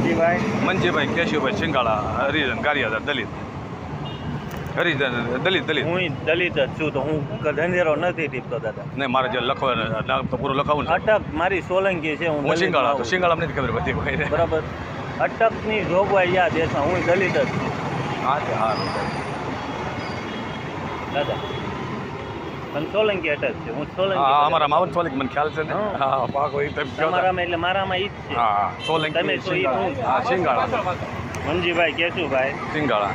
મંજીભાઈ? મનજીભાઈ કેશુભાઈ સિંગાળા હરિજન કારિયાદર દલિત. હરિજન દલિત દલિત. હું દલિત જ છું તો હું ધંધેરો નથી ટીપતો દાદા. નહીં મારે જે લખવા તો પૂરું લખાવું અટક મારી સોલંકી છે હું શિંગાળા સિંગાળા નથી ખબર બધી ભાઈ બરાબર. અટકની જોગવાઈ યાદ દેશમાં હું દલિત જ છું. હા હા દાદા. પણ સોલંકી અટક છે. હું સોલંકી હા. અમારા માવન સોલિક મને ખ્યાલ છે ને? હા. હા પાક હોય તેમ કહો તો. તમારામાં એટલે મારામાં ઈ જ છે. હા સોલંકી તમે છો ઈ હું. સિંગાળા. હા સિંગાળા કેશુભાઈ સિંગાળા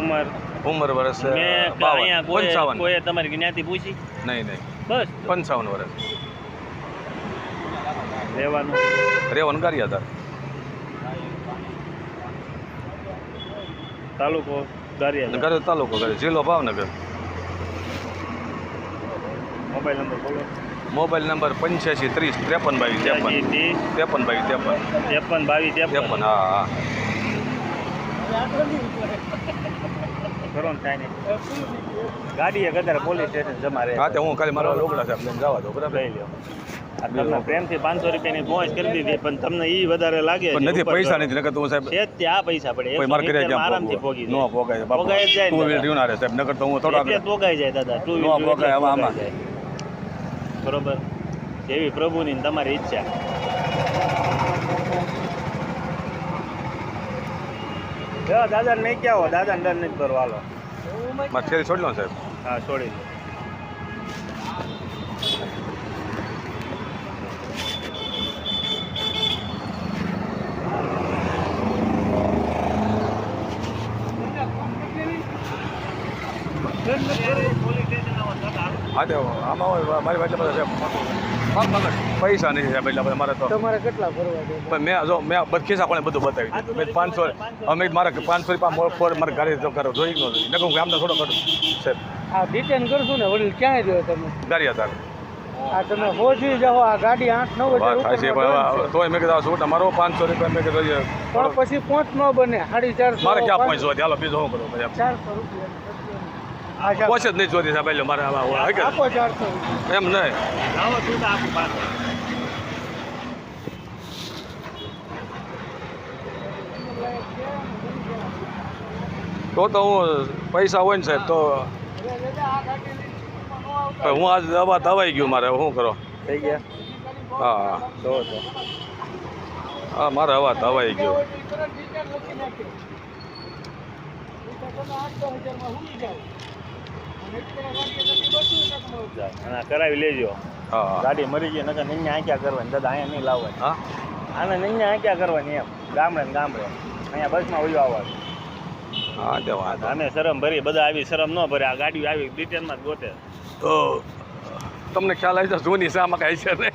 ઉમર? ઉંમર વર્ષ મેં અહીંયા કોઈ કોઈ તમારી જ્ઞાતિ પૂછી? નહીં નહીં. બસ. પંચાવન વર્ષ રહેવાનું. રેવન કારિયાદર તાલુકો ગારિયા ઘરે તાલુકો ઘરે જિલ્લો ભાવનગર. મોબાઈલ નંબર બોલો. મોબાઈલ નંબર પંચ્યાસી ત્રીસ ત્રેપન બાવીસ ત્રેપન. ત્રેપન બાવીસ ત્રેપન. ત્રેપન બાવીસ ત્રેપન હા હા. કરો ને. કાંઈ નહીં ગાડી એક અત્યારે પોલીસ સ્ટેશન જમા રહે. હા તો હું ખાલી મારા રોકડા સાહેબ લઈને જવા દો બરાબર? લઈ લ્યો. તમને પ્રેમથી પાંચસો રૂપિયાની પહોંચ કરી દીધી પણ તમને ઈ વધારે લાગે પણ નથી પૈસા નથી નકર તો સાહેબ છે ત્યાં પૈસા પડે. મારે કર્યા 170 માં આરામથી પોગી નો જાય. પોગાય પોગાય જાય ટુ વ્હીલ દાદા. રે સાહેબ નકર તો હું થોડા એટલે જાય દાદા. ટુ નો પોગાય આમાં. આમાં. બરોબર? જેવી પ્રભુની તમારી ઈચ્છા. દાદા નહીં ક્યાં હો દાદા ડર નહીં ભરવા હાલો. થેલી છોડી લો સાહેબ. હા છોડી દો. હા તો આમાં મારી પાસે બધા પૈસા નથી સાહેબ એટલે મારે તો તમારે કેટલા ભરવા પણ મેં જો મેં બધ પણ બધું બતાવી દીધું મેં પાંચસો અમે મારે પાંચસો રૂપિયા મોર ફોર મારે તો કરો જોઈ ન જોઈ નકર હું ગામનો થોડો કરું સાહેબ આ ડિટેન કરશું ને વડીલ ક્યાંય રહ્યો તમે? ગાડી હતા. આ તમે હોજી જાઓ આ ગાડી આઠ નવ પણ તોય મેં કીધું આ છૂટ પાંચસો રૂપિયા મેં કીધું પણ પછી પોંચ ન બને સાડી ચારસો મારે ક્યાં પહોંચવા ચાલો બીજું શું કરું? ચારસો રૂપિયા. આ જા- નહીં જોતી સાહેબ એટલે મારે આવા હોય કે? આપો ચારસો રૂપિયા એમ નહીં. તો તો હું પૈસા હોય ને સાહેબ તો હું આજ દવા દવાઈ ગયું મારે શું કરો? થઈ ગયા? હા. હા હા મારે હવા દવાઈ ગયો. અને કરાવી લેજો. ગાડી મરી ગઈ નકર નૈયા આંક્યા કરવાની. દાદા અહીંયા નહીં લાવવાની. આને નહીં આંક્યા કરવાની એમ. ગામડે ને ગામડે. અહીંયા બસમાં વયો આવવાનું હા તે વાંધો અમે શરમ ભરી બધા આવી શરમ ન ભરે. આ ગાડી આવી ડિટેલમાં જ ગોતે. તો તમને ખ્યાલ આવી છે જૂની શામાં કાંઈ છે ને?